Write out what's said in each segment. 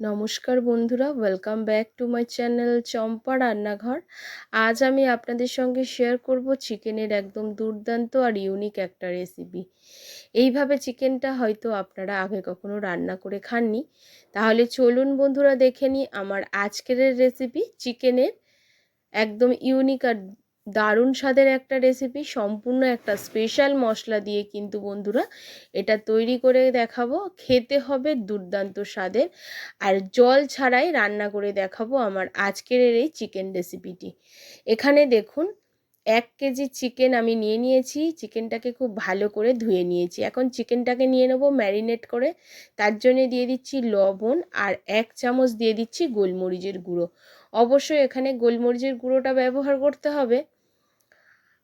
নমস্কার বন্ধুরা welcome back to my channel Champa রান্নাঘর। আজ আমি আপনাদের সঙ্গে শেয়ার করব চিকেনের একদম দুর্দান্ত আর ইউনিক একটা রেসিপি এইভাবে চিকেনটা হয়তো আপনারা আগে কখনো রান্না করে খাননি। তাহলে চলুন বন্ধুরা দেখে নিই আমার আজকের রেসিপি চিকেনের একদম ইউনিক আর দারুণ স্বাদের একটা রেসিপি সম্পূর্ণ একটা স্পেশাল মশলা দিয়ে কিন্তু বন্ধুরা এটা তৈরি করে দেখাবো। খেতে হবে দুর্দান্ত স্বাদের। আর জল ছাড়াই রান্না করে দেখাবো আমার আজকের এই চিকেন রেসিপিটি এখানে দেখুন, এক কেজি চিকেন আমি নিয়ে নিয়েছি চিকেনটাকে খুব ভালো করে ধুয়ে নিয়েছি। এখন চিকেনটাকে নিয়ে নেব ম্যারিনেট করে, তার জন্য দিয়ে দিচ্ছি লবণ আর এক চামচ দিয়ে দিচ্ছি গোলমরিচের গুঁড়ো। অবশ্যই এখানে গোলমরিচের গুঁড়োটা ব্যবহার করতে হবে।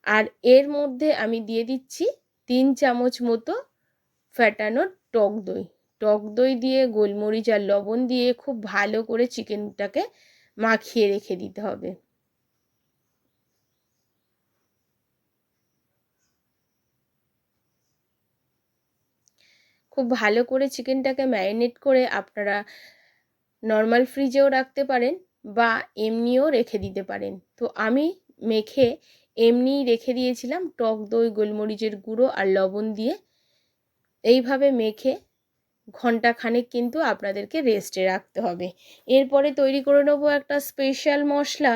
আর এর মধ্যে আমি দিয়ে দিচ্ছি তিন চামচ মতো ফ্যাটানো টক দই। টক দই দিয়ে, গোলমরিচ আর লবণ দিয়ে খুব ভালো করে চিকেনটাকে মাখিয়ে রেখে দিতে হবে। খুব ভালো করে চিকেনটাকে ম্যারিনেট করে আপনারা নর্মাল ফ্রিজেও রাখতে পারেন বা এমনিও রেখে দিতে পারেন। তো আমি মেখে এমনিই রেখে দিয়েছিলাম টক দই, গোলমরিচের গুঁড়ো আর লবণ দিয়ে। এইভাবে মেখে ঘণ্টা খানেক কিন্তু আপনাদেরকে রেস্টে রাখতে হবে। এরপরে তৈরি করে নেব একটা স্পেশাল মশলা।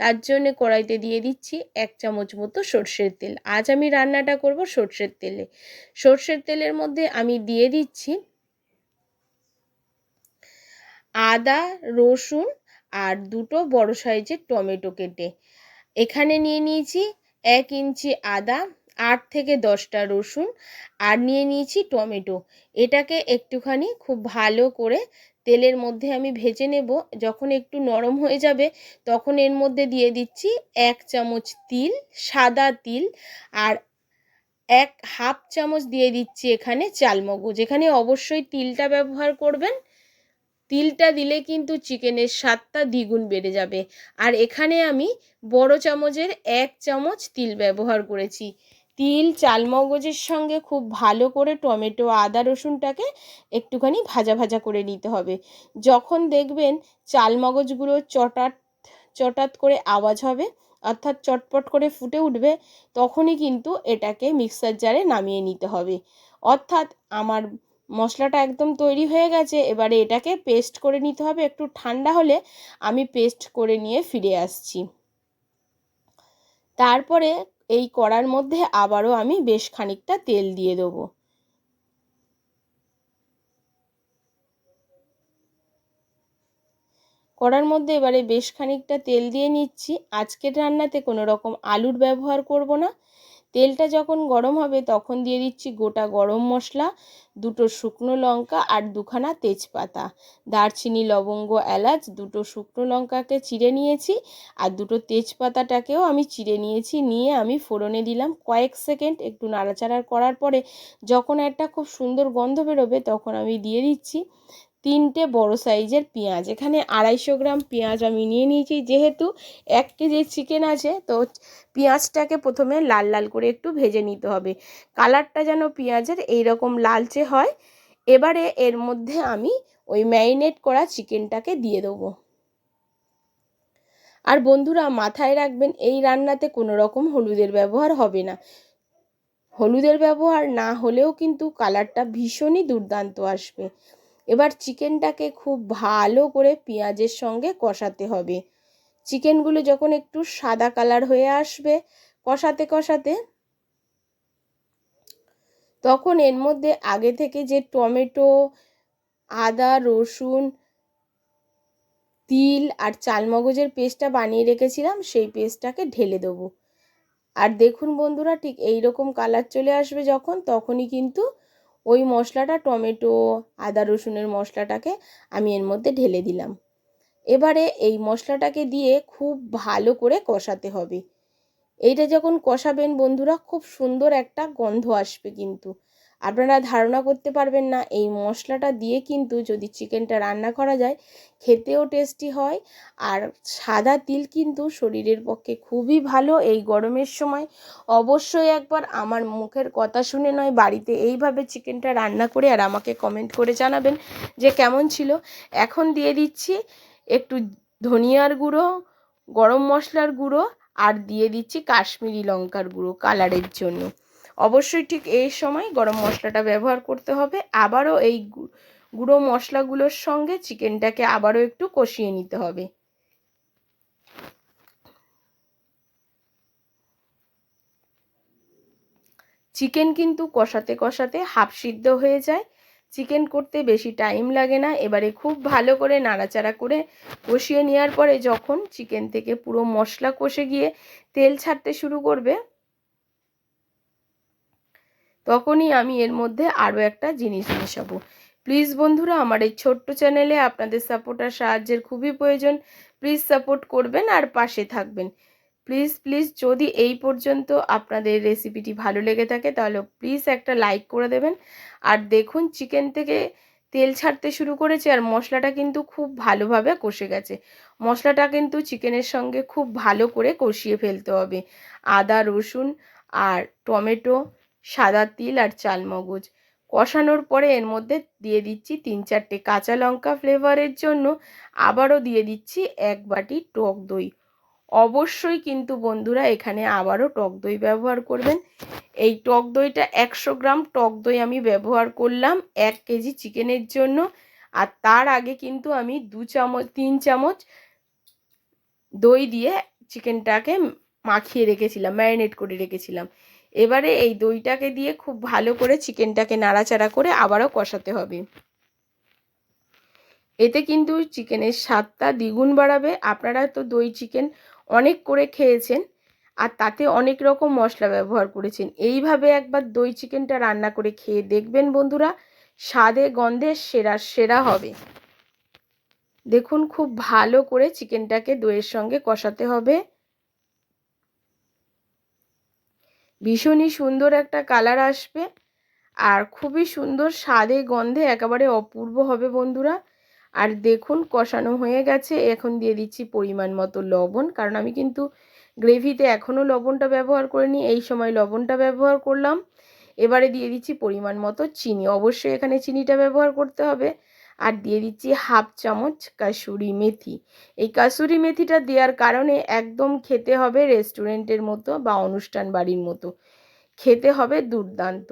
তার জন্য কড়াইতে দিয়ে দিচ্ছি এক চামচ মতো সর্ষের তেল। আজ আমি রান্নাটা করব সর্ষের তেলে। সর্ষের তেলের মধ্যে আমি দিয়ে দিচ্ছি আদা, রসুন আর দুটো বড় সাইজের টমেটো কেটে। এখানে নিয়ে নিয়েছি এক ইঞ্চি আদা, আট থেকে দশটা রসুন আর নিয়ে নিয়েছি টমেটো। এটাকে একটুখানি খুব ভালো করে তেলের মধ্যে আমি ভেজে নেব। যখন একটু নরম হয়ে যাবে তখন এর মধ্যে দিয়ে দিচ্ছি এক চামচ তিল, সাদা তিল আর এক হাফ চামচ দিয়ে দিচ্ছি এখানে চালমগজ। এখানে অবশ্যই তিলটা ব্যবহার করবেন। তিলটা দিলে কিন্তু চিকেনের স্বাদটা দ্বিগুণ বেড়ে যাবে। আর এখানে আমি বড় চামচের এক চামচ তিল ব্যবহার করেছি। তিল, চালমগজের সঙ্গে খুব ভালো করে টমেটো, আদা, রসুনটাকে একটুখানি ভাজা ভাজা করে নিতে হবে। যখন দেখবেন চালমগজগুলো চটাট চটাত করে আওয়াজ হবে, অর্থাৎ চটপট করে ফুটে উঠবে, তখনই কিন্তু এটাকে মিক্সার জারে নামিয়ে নিতে হবে। অর্থাৎ আমার মশলাটা একদম তৈরি হয়ে গেছে, এবারে এটাকে পেস্ট করে নিতে হবে, একটু ঠান্ডা হলে আমি পেস্ট করে নিয়ে ফিরে আসছি। তারপরে এই কড়ার মধ্যে আবারও আমি বেশ খানিকটা তেল দিয়ে দেবো। কড়ার মধ্যে এবারে বেশ খানিকটা তেল দিয়ে নিচ্ছি। আজকের রান্নাতে কোনো রকম আলুর ব্যবহার করব না। তেলটা যখন গরম হবে তখন দিয়ে দিচ্ছি গোটা গরম মশলা, দুটো শুকনো লঙ্কা আর দুখানা তেজপাতা। দারচিনি, লবঙ্গ, এলাচ, দুটো শুকনো লঙ্কাকে চিড়ে নিয়েছি আর দুটো তেজপাতাটাকেও আমি চিড়ে নিয়েছি, নিয়ে আমি ফোড়নে দিলাম কয়েক সেকেন্ড একটু নাড়াচাড়া করার পরে যখন একটা খুব সুন্দর গন্ধ বেরোবে তখন আমি দিয়ে দিচ্ছি। তিনটে বড় সাইজের পেঁয়াজ। এখানে আড়াইশো গ্রাম পেঁয়াজ আমি নিয়ে নিয়েছি। যেহেতু এক কেজি চিকেন আছে, তো পেঁয়াজটাকে প্রথমে লাল লাল করে একটু ভেজে নিতে হবে। কালারটা যেন পেঁয়াজের এইরকম লালচে হয়, এবারে এর মধ্যে আমি ওই ম্যারিনেট করা চিকেনটাকে দিয়ে দেবো। আর বন্ধুরা, মাথায় রাখবেন, এই রান্নাতে কোনো রকম হলুদের ব্যবহার হবে না। হলুদের ব্যবহার না হলেও কিন্তু কালারটা ভীষণই দুর্দান্ত আসবে। এবার চিকেনটাকে খুব ভালো করে পেঁয়াজের সঙ্গে কষাতে হবে। চিকেনগুলো যখন একটু সাদা কালার হয়ে আসবে কষাতে কষাতে, তখন এর মধ্যে আগে থেকে যে টমেটো, আদা, রসুন, তিল আর চালমগজের পেস্টটা বানিয়ে রেখেছিলাম, সেই পেস্টটাকে ঢেলে দেবো। আর দেখুন বন্ধুরা, ঠিক এই রকম কালার চলে আসবে যখন, তখনই কিন্তু ওই মশলাটা, টমেটো, আদা, রসুনের মশলাটাকে আমি এর মধ্যে ঢেলে দিলাম। এবারে এই মশলাটাকে দিয়ে খুব ভালো করে কষাতে হবে। এইটা যখন কষাবেন বন্ধুরা, খুব সুন্দর একটা গন্ধ আসবে কিন্তু। আপনারা ধারণা করতে পারবেন না, এই মশলাটা দিয়ে কিন্তু যদি চিকেনটা রান্না করা যায়, খেতেও টেস্টি হয় আর সাদা তিল কিন্তু শরীরের পক্ষে খুবই ভালো। এই গরমের সময় অবশ্যই একবার আমার মুখের কথা শুনে নয়, বাড়িতে এইভাবে চিকেনটা রান্না করে আর আমাকে কমেন্ট করে জানাবেন যে কেমন ছিল। এখন দিয়ে দিচ্ছি একটু ধনিয়ার গুঁড়ো, গরম মশলার গুঁড়ো আর দিয়ে দিচ্ছি কাশ্মীরি লঙ্কার গুঁড়ো কালারের জন্য। অবশ্যই ঠিক এই সময় গরম মশলাটা ব্যবহার করতে হবে। আবারও এই গুঁড়ো মশলাগুলোর সঙ্গে চিকেনটাকে আবারও একটু কষিয়ে নিতে হবে। চিকেন কিন্তু কষাতে কষাতে হাফ সিদ্ধ হয়ে যায়। চিকেন করতে বেশি টাইম লাগে না। এবারে খুব ভালো করে নাড়াচাড়া করে কষিয়ে নেওয়ার পরে যখন চিকেন থেকে পুরো মশলা কষে গিয়ে তেল ছাড়তে শুরু করবে তখনই আমি এর মধ্যে আরও একটা জিনিস মেশাবো। প্লিজ বন্ধুরা, আমার এই ছোট্ট চ্যানেলে আপনাদের সাপোর্ট আর সাহায্যের খুবই প্রয়োজন। প্লিজ সাপোর্ট করবেন আর পাশে থাকবেন। প্লিজ প্লিজ যদি এই পর্যন্ত আপনাদের রেসিপিটি ভালো লেগে থাকে, তাহলে প্লিজ একটা লাইক করে দেবেন। আর দেখুন চিকেন থেকে তেল ছাড়তে শুরু করেছে আর মশলাটা কিন্তু খুব ভালোভাবে কষে গেছে। মশলাটা কিন্তু চিকেনের সঙ্গে খুব ভালো করে কষিয়ে ফেলতে হবে। আদা, রসুন আর টমেটো সাদা তিল আর চালমগজ। কষানোর পরে এর মধ্যে দিয়ে দিচ্ছি তিন চারটে কাঁচা লঙ্কা ফ্লেভারের জন্য আবারও দিয়ে দিচ্ছি এক বাটি টক দই। অবশ্যই কিন্তু বন্ধুরা এখানে আবারও টক দই ব্যবহার করবেন। এই টক দইটা একশো গ্রাম টক দই আমি ব্যবহার করলাম এক কেজি চিকেনের জন্য। আর তার আগে কিন্তু আমি দু চামচ, তিন চামচ দই দিয়ে চিকেনটাকে মাখিয়ে রেখেছিলাম, ম্যারিনেট করে রেখেছিলাম। এবারে এই দইটাকে দিয়ে খুব ভালো করে চিকেনটাকে নাড়াচাড়া করে আবারও কষাতে হবে। এতে কিন্তু চিকেনের স্বাদটা দ্বিগুণ বাড়াবে। আপনারা তো দই চিকেন অনেক করে খেয়েছেন আর তাতে অনেক রকম মশলা ব্যবহার করেছেন। এইভাবে একবার দই চিকেনটা রান্না করে খেয়ে দেখবেন বন্ধুরা, স্বাদে, গন্ধে সেরা সেরা হবে। দেখুন, খুব ভালো করে চিকেনটাকে দইয়ের সঙ্গে কষাতে হবে। ভীষণই সুন্দর একটা কালার আসবে। আর খুবই সুন্দর স্বাদে গন্ধে একেবারে অপূর্ব হবে বন্ধুরা। আর দেখুন কষানো হয়ে গেছে। এখন দিয়ে দিচ্ছি পরিমাণ মতো লবণ। কারণ আমি কিন্তু গ্রেভিতে এখনও লবণটা ব্যবহার করিনি, এই সময় লবণটা ব্যবহার করলাম। এবারে দিয়ে দিচ্ছি পরিমাণ মতো চিনি। অবশ্যই এখানে চিনিটা ব্যবহার করতে হবে। আর দিয়ে দিচ্ছি হাফ চামচ কাসুরি মেথি। এই কাসুরি মেথিটা দেওয়ার কারণে একদম খেতে হবে রেস্টুরেন্টের মতো বা অনুষ্ঠান বাড়ির মতো। খেতে হবে দুর্দান্ত।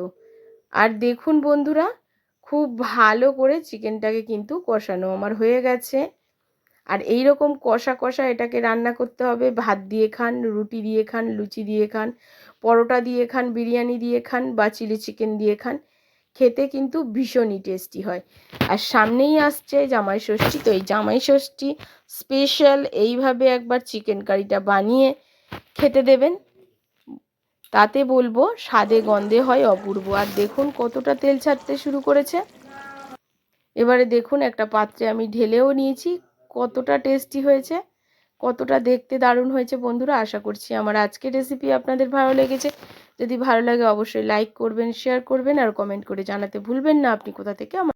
আর দেখুন বন্ধুরা, খুব ভালো করে চিকেনটাকে কিন্তু কষানো আমার হয়ে গেছে। আর এই রকম কষা কষা এটাকে রান্না করতে হবে। ভাত দিয়ে খান, রুটি দিয়ে খান, লুচি দিয়ে খান, পরোটা দিয়ে খান, বিরিয়ানি দিয়ে খান বা চিলি চিকেন দিয়ে খান। খেতে কিন্তু ভীষণই টেস্টি হয়। আর সামনেই আসছে জামাই ষষ্ঠী, তো এই জামাই ষষ্ঠী স্পেশাল এইভাবে একবার চিকেন কারিটা বানিয়ে খেতে দেবেন। তাতে বলব স্বাদে গন্ধে হয় অপূর্ব। আর দেখুন কতটা তেল ছাড়তে শুরু করেছে। এবারে দেখুন একটা পাত্রে আমি ঢেলেও নিয়েছি, কতটা টেস্টি হয়েছে, কতটা দেখতে দারুণ হয়েছে বন্ধুরা। আশা করছি আমার আজকের রেসিপি আপনাদের ভালো লেগেছে। যদি ভালো লাগে অবশ্যই লাইক করবেন শেয়ার করবেন আর কমেন্ট করে জানাতে ভুলবেন না। আপনি কোথা থেকে আমার